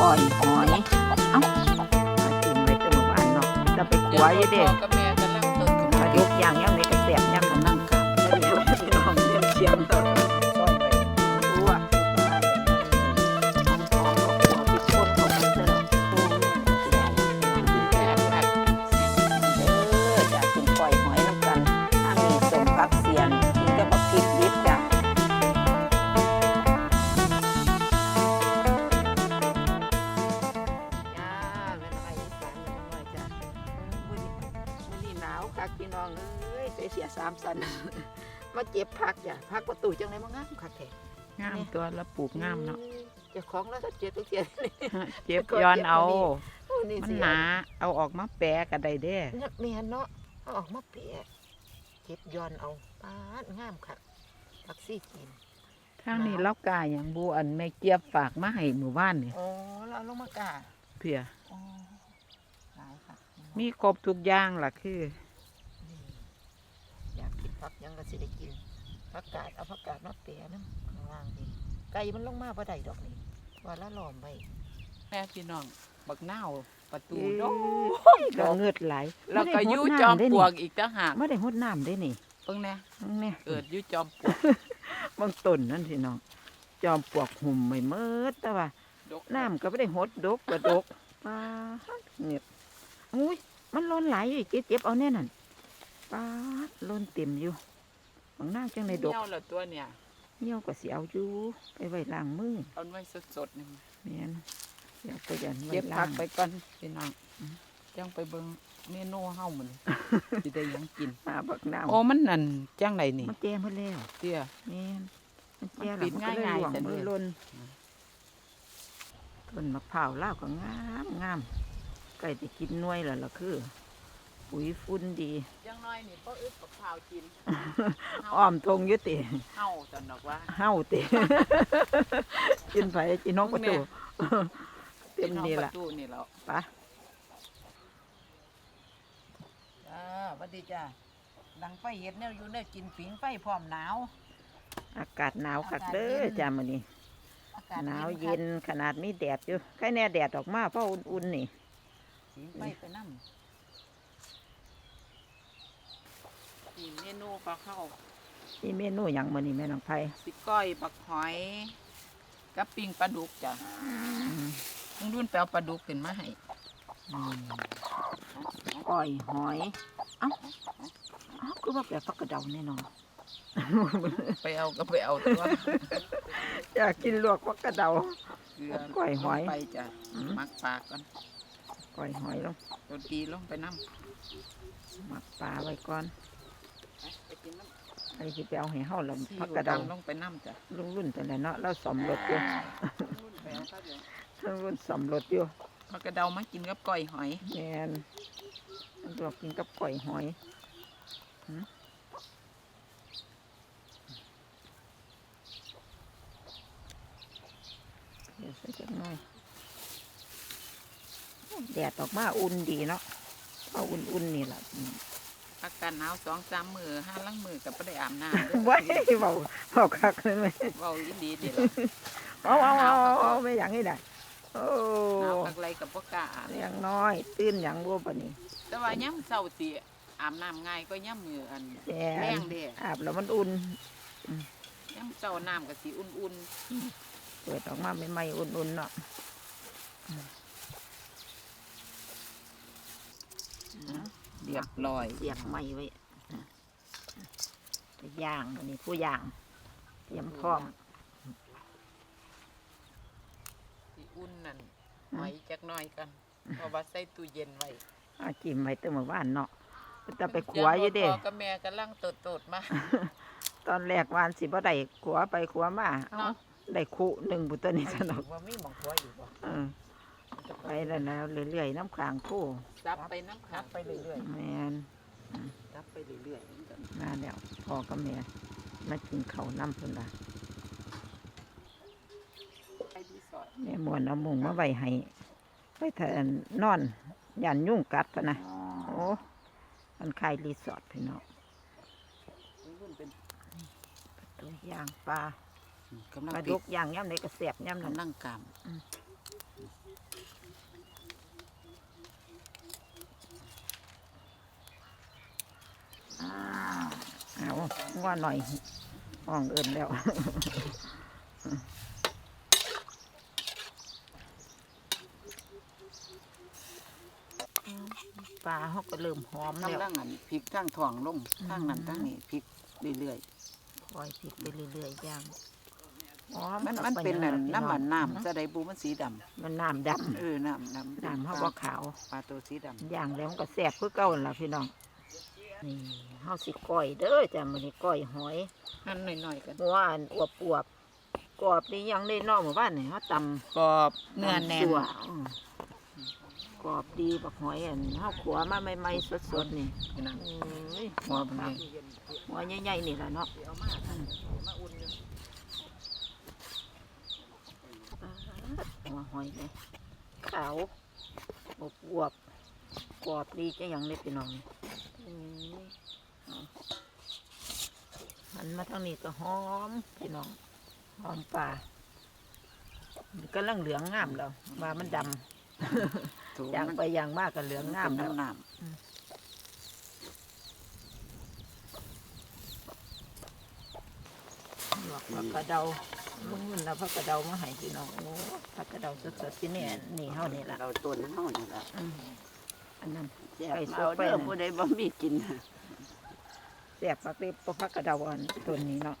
อ่อยหอยเอ้ามากินไว้แต่เมื่อวานเนาะจะไปขัวอยู่เด้พ่กับแม่กำลังต้นกับปลาดุกย่างย่างในกระเสียบย่างกันนั่งกับแล้วเดี๋ยวพี่น้องเรียนเชียงต่อซอยไกพี่น้องเอ้ยใส่เสียสามสัน มาเจ็บผักจ้ะผักประตูจังไดบ่งามคักแท้งามตัวแล้วปลูกงามเนาะเจ้าของแล้วก็เจ็บทุกเทียนี่เจ็บย้อนเอาโอ้นี่มันสิหนาเอาออกมาแปะก็ได้เด้เนี่ยแม่นเนาะเอาออกมาเปียเจ็บย้อนเอาปาดงามคักผักซี่กินทางนี้เล่ากาอย่างบูอันแม่เกียบฝากมาให้หมู่บ้านนี่อ๋อแล้วลงมากาเพื่ออ๋อหลายค่ะมีครบทุกอย่างล่ะคือ นี่อยากกินผักห ยังก็สิได้กินผักกาดเอาผักกาดมาเปียน้ำข้างล่างนี่ไก่มันลงมาบ่ได้ดอกนี่ว่าละล้อมไว้แม่พี่น้องบักนาวประตูโอ้โดยดอกเงือดไหลแล้วก็อยู่จอมปลวกอีกต่างหากไม่ได้หดน้ำได้นี่เพิ่งแน่เนี่ยเกิดอยู่จอมปลวกบางต้นนั่นสิน้อง จอมปลวกหุ่มไม่เมิดแต่ว่าดกน้ำก็ไม่ได้หดดกกระดกปลาเงียบอุ้ยมันล้นไหลอยู่เจ็บเจ็บเอาแน่นั่นปลาดล้นเต็มอยู่ บางน้าจังในดกเหี่ยวล้วตัวเนี่ยเหี่ยวก็เสียวอยู่ไปไว้ล้างมือเอาไว้สดๆนี่แม่นเดี๋ยวไปยันไว้เก็บล้าผักงไปก่อนพี่น้องจังไปเบิ่งเมนูเฮามื้อนี้ สิได้หยังกินมาบักน้ำโอ้มันนั่นจังไดนี่มันแจ้หมดแล้วเตี้ย แม่นมันแจ้มันปิดแล้วมันก็เลยง่ายๆแต่มือนี่ล้นต้นมะพร้าวลาวก็งามงามใกล้จะกินหน่วยแล้วล่ะคือ ปุ๋ยฟุ้นดีจังน้อยนี่บ่อึดกับข้าวกินอ้อมทงอยุติเฮาจังดอกว่าเฮ้าติ กินไผกินน้องประตูเต็มนี่ล่ะพี่องประตูนี่แล้วไปะจ้าสวัสดีจ้าดังไฟเฮ็ดแนวอยู่แนวกินผิงไฟพร้อมหนาว อากาศหนาวคักเด้ออากาศเย็นจ้ามื้อนี้ อากาศหนาวคัเย็กนขนาดมีแดดอยู่ใครแน่แดดออกมาเพราะอุ่นๆนี่ผิงไฟไปนำ นี่เมนูปลาเข้ามีเมนูหยังมื้อนี้แม่น้องไผสิก้อยบักหอยกับปิ้งปลาดุกจ้ะลุงรุ่นไปเอาปลาดุกขึ้นมาให้ก้อยหอย เอ้าเอ้าคือว่าแบบฟักกระเดาแน่นอนไปเอาก็ไปเอาตัวอยากกินลวกฟักกระเดาเกลือก้อยหอยลงไปจ้ะอืมหมักปลาก่อนก้อยหอยลงรสดีลงไปน้หมักปลาไว้ก่อนำไปกินน้ำ ไอ้ที่ไปเอาให้เฮาแล้วซีฟักอิ๊วกระเดาดำลงไปน้ำจ้ะลุงรุ่นตัวไหนเนาะเราสอมรถอยู่รุ่นไปเอาข้าวเดียวลุงรุ่นสอมรถอยู่ผักกระเดามากินกับก้อยหอยแมนลวกกินกับก้อยหอยหืมเดี๋ยวใส่จักหน่อยแดดออกมาอุ่นดีเนาะเอาอุ่นๆนี่แหละ อืมอากาศหนาวสองสามมือห้าลังมือกับไม่ได้อาบน้ำเด้อไว้เบาเบาคักเลยไหมเว้าอีดีเดีล่ะเอาเอาเอาเอาเอาไม่อย่างนี้ได้โอ้หนาวกักไรกับพวกกล้าอาบอย่างน้อย ตื่นอย่างบัวปะนี่แต่ว่าย่ำเศร้าสิอาบน้ำง่ายก็ย่ำมืออันแย่แรงเด้อาบแล้วมันอุ่นย่ำเศร้าน้ำกับสีอุ่นเปิดออกมาใหม่ๆอุ่นๆเนาะๆ เรียบร้อยเสียบไม้ไว้อะไปย่างอันนี้ผู้ย่างเตรียมพร้อมสีอุ่นนั่นหอยจักหน่อยกันเพราะว่าใส่ตู้เย็นไว้อาจิ้มไว้ตั้งเมื่อวานเนาะจะไปขัวอยู่เด้พ่อกับแม่กำลังตดๆมาตอนแรกวานสิบ่ได้ขัวไปขัวมาเอาเนาะได้คุหนึ่งบุตรนี่สนอกว่ามีหมองขัวอยู่บ่เออ ไปแล้วนะเรื่อยๆน้ำขางคู่ซับไปน้ำขังไปเรื่อยแมนๆซับไปเรื่อยๆนี่จ้ะมาแล้วพ่อกับแม่มากินข้าวน้ำพุ่นละไปรีสอร์ทแม่มวนเอามุงมาไว้ให้ไปเถอะนอนยันยุ่งกัดพะนะโอ้มันคายรีสอร์ทพี่น้องรุ่นเป็นตัวย่างปลากำลังปลาติดุดกย่างย่ำในกระเสียบย่ำนั่นกำลังกามอืม เอาว่าหน่อยห้องเอินแล้วปลาเขาก็เริ่มหอมแล้วกำลังอันพริกทั้งถ่วงลงทั้งนั้นทั้งนี้พริกเรื่อยคอยพลิกไปเรื่อยๆย่างอ๋อๆ มันอามันไเป็นนั่นยังไงน้ำมันพี่น้ำจะได้บูมันสีดำมันน้ำดเออน้ำน้ำำน้ำเขาก็ขาวปลาตัวสีดำย่างแล้วมันก็แซ่บคือเก่าหั่นล่ะพี่น้อง นี่เฮาสิก้อยเด้อจ้ะมื้อนี้ก้อยหอยหั่นหน่อยๆกันหัวอันอวบอวบๆกรอบนี่ยังได้นอกหมู่บ้านนี่เฮาตำกรอบเนื้อแน่นตำซั่วอืมกรอบดีบักหอยอันเฮาขัวมาใหม่ๆสดๆนี่นั่นเอ้ยหัวเป็นไงหัวใหญ่ๆนี่ล่ะเนาะอืมหัวหอยเลยขาวอวบอวบๆกรอบดีจังหยังเล็พี่น้องอืมเอา หันมาทางนี้ก็หอมพี่น้องหอมปลามันกำลังเหลืองงามแล้วว่ามันดำถูกย่างมันไปย่างมากก็เหลืองงามเป็นแล้วน้ำน้หลอกผักกระเดาลุงนุ่นนะผักกระเดามาให้พี่น้องโอ้ผักกระเดาสดๆที่นี่นี่เฮานี่ล่ะเราตัวนั้นเท่านี้ละอืมอันนั้น แซ่บไก่สดเอาไปเด้อน่ะผู้ใดบ่มีกินแซ่บผักเล็บผักกระเดาอันตัวนี้เนาะ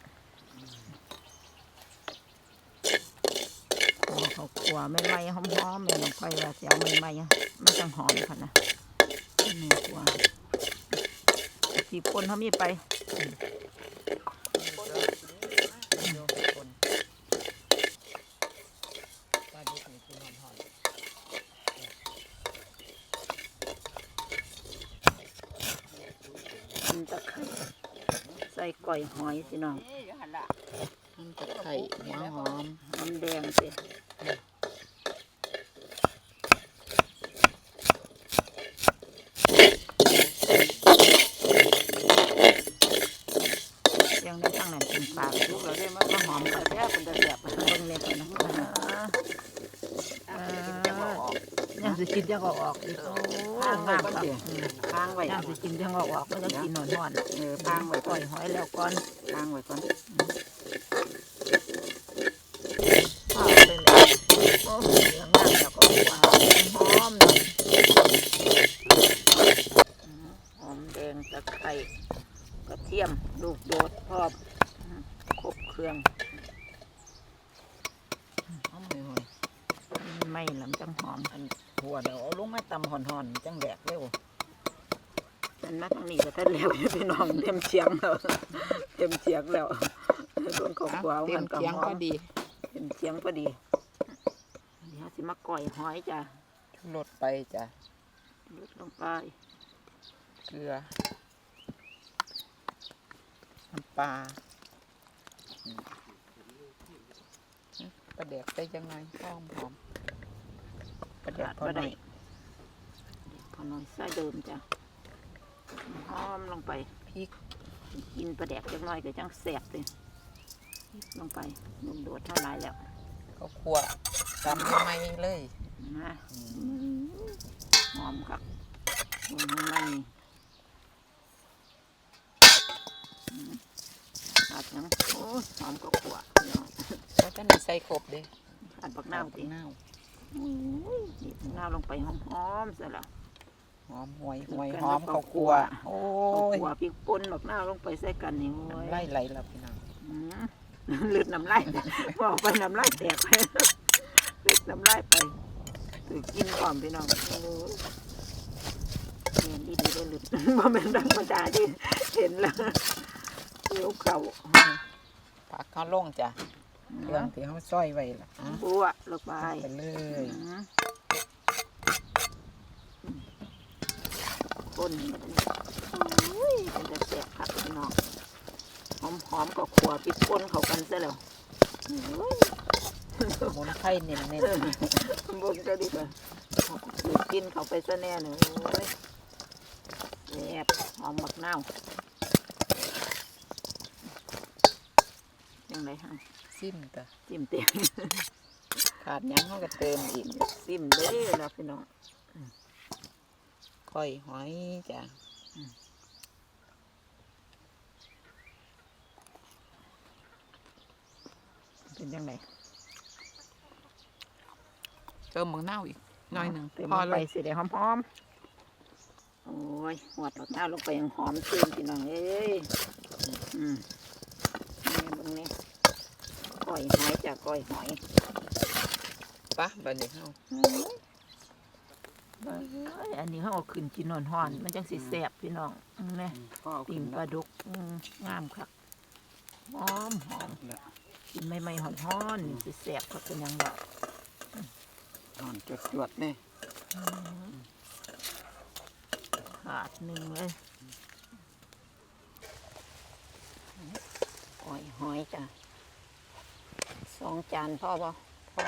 โอ้เขาขัวไม่ไหม้หอมๆไม่ต้องค่อยว่าเสียวไม่ไหม้มันจังหอมค่ะนะนี่ขัวสีปนเขามีไป อันตะไคร้ใส่ก้ อยหอยสิน้องน้ำตะไคร้หัวหอมน้ำแดงสิยังได้ทั้งนั้นเป็นปลาลูกเราได้มาก็หอมกระแทกเป็นตะแซ่บเบิ่งเนี่ยก่อนนะอ่ายังสิกินยังเอาออกอีกโอ้ ข้างงามไว้ครับก่อนเดี๋ยวข้างไว้ยังสิกินยังเอาออกไม่ต้องกินหนอนหอนเออข้าข้างงไว้ไว้ก้ก่ออนยหอยแล้วก่อนข้างไว้ก่อนข้าวเป็นเลยโอ้โหเหลืองมากแล้วก็หวานหอมเนาะอืมหอมแดงตะไคร้กระเทียมลูกโดดพร้อมอืมครบเครื่อง หอมหอย ไม่ลำจังห อมอันหัวเดี๋ยวเอาลงมาตำห่อนๆจังแดกเร็วฉันมาทางนี้ก็ท่านแล้วพี่น้องเต็มเชียงแล้วเต็มเชียงแล้วรวมของกวาวเตรียมัมนก็เคียงหอก็มดีเต็มเชียงพอดีเดี๋ยวสิมาก่อยหอยจ้ะลดไปจ้ะลดลงไปเกลือน้ำปลาอืมปลาแดกไปยังไงหอมหอม ปลาแดกพอบ่ได้ได้พอน้อยใส่เดิมจ้ะหอมลงไปพริกกินปลาแดกจังน้อยก็จังแสบเลยลงไปนุ่มโดดเท่าไรแล้วข้าวคั่วตำใหม่เลยนะอืมอืมหอมครับหอมมันอืมขาดหยังโอ้ยหอมก็ขัวพี่น้องแล้วท่านได้ใส่ครบเด้ขาดบักน้ำตีตีน้าว นี่บักน้ำลงไปหอมๆซะแล้วหอมหวยหวยกันหอมกับข้าวข้าวคั่คั่ววโอ้เอายขัวพริกป่นบักน้ำลงไปใส่กันนี่โอ้ยน้ำไล่ไหลแล้วพี่น้องอืมลืดน้ำลายบอกไปน้ำลายแตกไปลืดน้ำลายไปถือกินก่อนพี่น้องโอ้ยเห็นดีดีได้ลืดว่าเป็นธรรมดาที่เห็นแล้วเลี้ยวเข่าผักข้าวลงจ้ะ เครื่องที่เขาซอยไว้ล่ะอะบัวลงไปไปเลยอืมคนมันโอ้ยเป็นแต่แสบครับพี่น้องหอมหอมๆกับขัวพริกป่นเข้ากันซะแล้วโอ้ยสมุนไพรเน้นเออบนก็ดีกว่าถือกินเขาไปซะแน่หนึ่งโอ้ยแซ่บหอมบักนาวยังไงฮะๆ ซิมตัวจิ้มเต็ม ขาดยังเขาก็เติมอีกซิมเด้อนะพี่น้องค่อยหอยจ้ะเป็นยังไงเติมมังเน่าอีกหน่อยหนึ่งเติมพอลงเดี๋ยสิได้อมโอ้ยหัวตอกหน้าลงไปยังหอมชื่มพี่น้องเอ้ยอืมนี่ตรงนี้ ก้อยหอยจ้ะก้อยหอยปะบัดนี้เฮาเอ้ยอันนี้เขาเอาขึ้นกินนอนห่อนๆมันจังสิแสบพี่น้องอืมนี่พ่อเอาปิ่ขึ้งนปแล้ลาวดุกอืมงามครับหอมหอมกินใหม่ๆหอนๆนี่สิแสบก็เป็นหยังดอกนอนจดจวดๆนี่ขาดหนึ่งเลยก้อยหอยจ้ะ สองจานพ่อป่ะพ่อ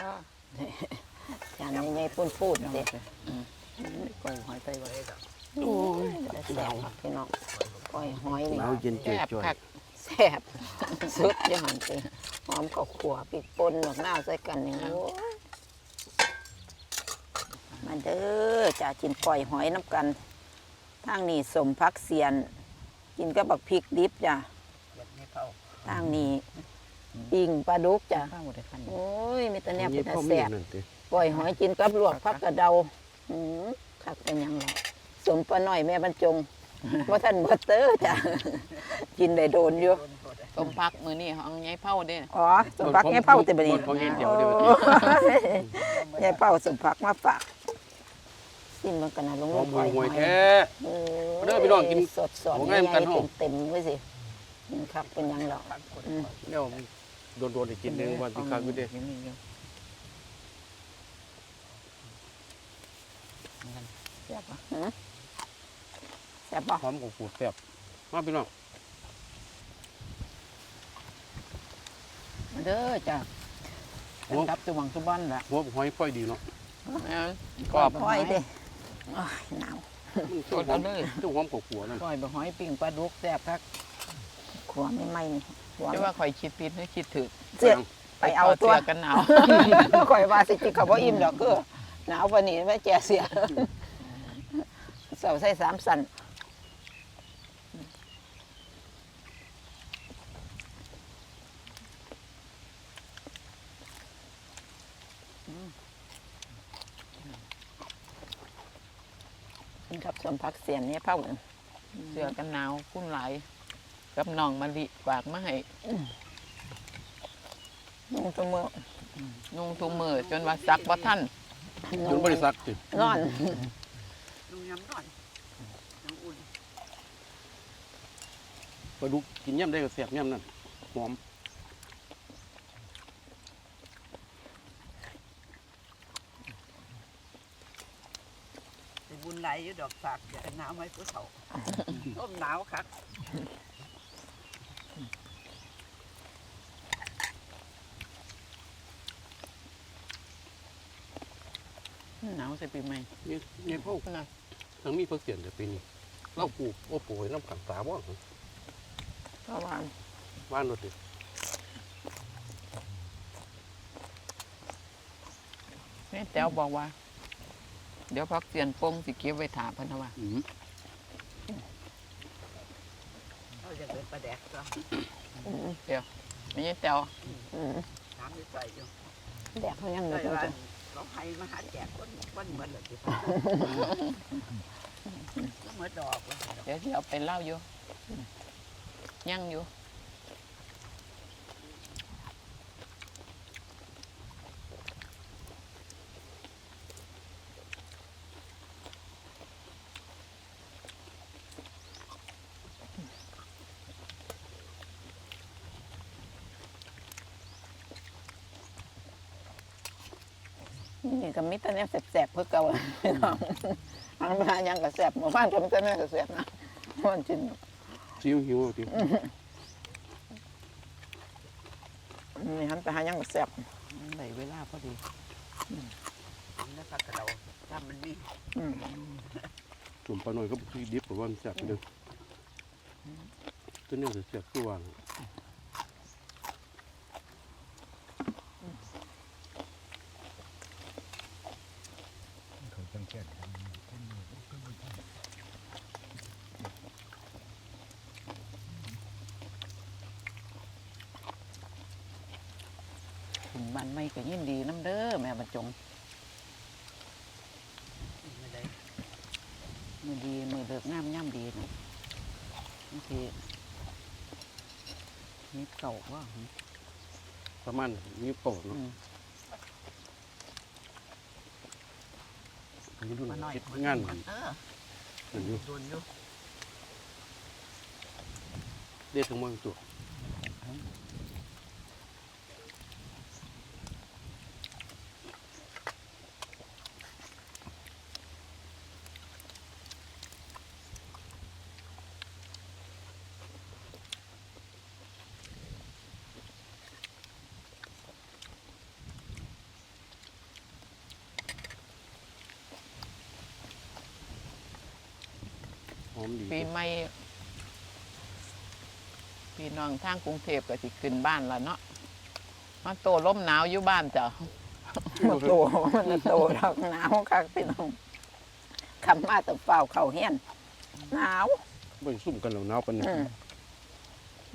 จานใหญ่ๆพูดๆเอาเด็ไปอืมก้อยหอยไตไว้โอ้ยแต่แสบครับพี่น้องก้อยหอยนี่เอาเย็นแซ่เจ็บบจ่อยคักแซ่บสุดยอดจริงหอมข้าวขัวปีกป่นหนอกหน้าใส่กันนี่โอ้ยมาเด้อจ้ากินก้อยหอยน้ำกันทางนี้สมพักเสียน กินกับบักพริกดิบจ้ะทางนี้ ปิ่งปลาดุกจ้ะข้าวหมดเลยคันโอ้ยมีแต่แนวนี่เป็นพ่อแสมีบนั่นติปล่อยหอยกินกับลวกพักกระเดาอืมคักเป็นหยังไงสมปลาหน่อยแม่บรรจงว่าท่านบัตเตอร์จ้ะกินได้โดนอยู่ต้มพักมื้อนี้ของยายเผาเด้อ๋อสมพักยายเป้าติบนี้ของเย็นเดี๋ยวเดี๋ยวโอ้ยยายเป้าสมพักมาฝากสิ้นมันกันนะลงหอมปล่อยห่วยหๆอยแท้เอเด้อพี่น้องกินสดสดของใหญ่ง่ายเหมือนกันๆเนาะเต็มๆไว้สินี่ครับเป็นหยังดอกอืมเดี๋ยว โดนๆอีกกินหนึงวันที่ข้างอยู่เด้ยังมีอยู่แซ่บปะแซ่บปะหอมของขูดแซ่บมาพี่น้องมาเด้อจ้ะเป็นครับจุบังจุบันล่ะหัวหอยค่อยดีเนาะแม่นกรอบห้อยเด้โอ้ยหนาว มันกดเอาเลยเจ้าหอมของขัวนั่นก้อยบะหอยปิ้งปลาดุกแซ่บคัก ขัวไม่ไหม้นี่ขัวแต่ว่าข่อยคิดผิดหรือคิดถูกเสื้อ ไปเอาตัวสื้กันหนาว ข่อยว่าสิจิเขาบ่อิ่มดอกคือหนาวปานนี้แม่แจเสียเสาใส่สามสันกินกับสมพักเสียนเนี่ยเผาหนึ่งเสื้อกันหนาวคุ้นหลาย กับน้องมะลิฝากมาให้นุ่งเสมอนุ่งทุกมือจนว่าซักบ่ทันจนบริษัทตินอนปลาดุกกินย่ำได้ก็แซ่บย่ำนั่นหอมไปบุญไหลอยู่ดอกสากจะหนาวไหมผู้เฒ่าต้มหนาวคัก หนาวใส่ปีใหม่นี่นี่พวกนะทั้งมีเพิ่งเสียนแต่ปีนี้เราปลูกโอ้โหน้ำขังตาบ่เพราะว่าบ้านรถติแม่แต้วบอกว่า เดี๋ยวพักเสียนโป้งสิเก็บไว้ถาเพันธว่าอืมเราจะเป็นประแดกก็ไม่ใช่แต้วอืมถามอยู่ใส่อยู่แดกเขายังอใส่ยู่ ว่าจังเขาให้มาหาแจกคนคนเหมือนเลยที่เหมือนดอกว่าเดี๋ยวที่เอาไปเล่าอยู่ยังอยู่ นี่ก็มีแต่เนี่ยแสบๆเพื่อเก่าพี่น้องอันมายังก็แสบหมู่บ้านก็มีแต่เนี่ยแสบๆนะมันจินซิวหิวตินี่หันไปหายังก็แสบได้เวลาพอดีแล้วพักกระเดาถ้ามันมีอืมส่วนปลาหน่อยก็คือดิบกว่าวันแซ่บไปเลยตัวเนี้ยจะแซ่บคือวาง อบ้านใหม่ก็ยินดีน้ำเด้อแม่บรรจงไม่ได้มือดีมือเลิกงามย่ำดีนะบางทีนิดเก่าว่าประมาณนี้โป่งอืเนาะม นี่รุ่นมาหน่อยเฮ็ดงานเออนั่นอยู่โดนอยู่เรียกถึงเมืองตัว อมดีปีใหม่พี่น้องทางกรุงเทพก็สิขึ้นบ้านแล้วเนาะมาโตร่มหนาวอยู่บ้านจ้ะมาโตมาโตดอกหนาวคักพี่น้องคำมาแตะเฝ้าเข่าเฮียนหนาวเบิ่งซุ่มกันแล้วหนาวปานนี้อืม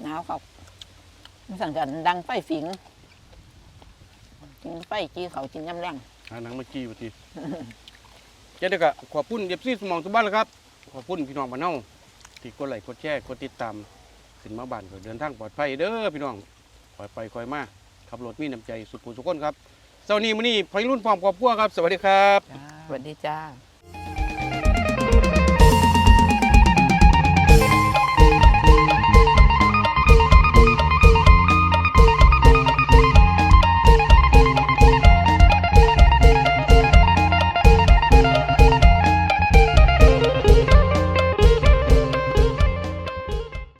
หนาวครับสั่งกันดังไฟฝิงกินไฟจีเขากินยำแรงหาหนังมาจี้ว่าทีเจ๊เด็กอะขอบคุณเอฟซีสมองทุกบ้านเลยครับ ขอบคุณพี่น้องบ้านเฮาที่กดไลค์กดแชร์กดติดตามขึ้นมาบ้านก็เดินทางปลอดภัยเด้อพี่น้องคอยไปคอยมาขับรถมีน้ำใจสุขุมสุขคนครับเจ้านี้มื้อนี้พายรุ่นพร้อมครอบครัวครับ สวัสดีครับ สวัสดีจ้า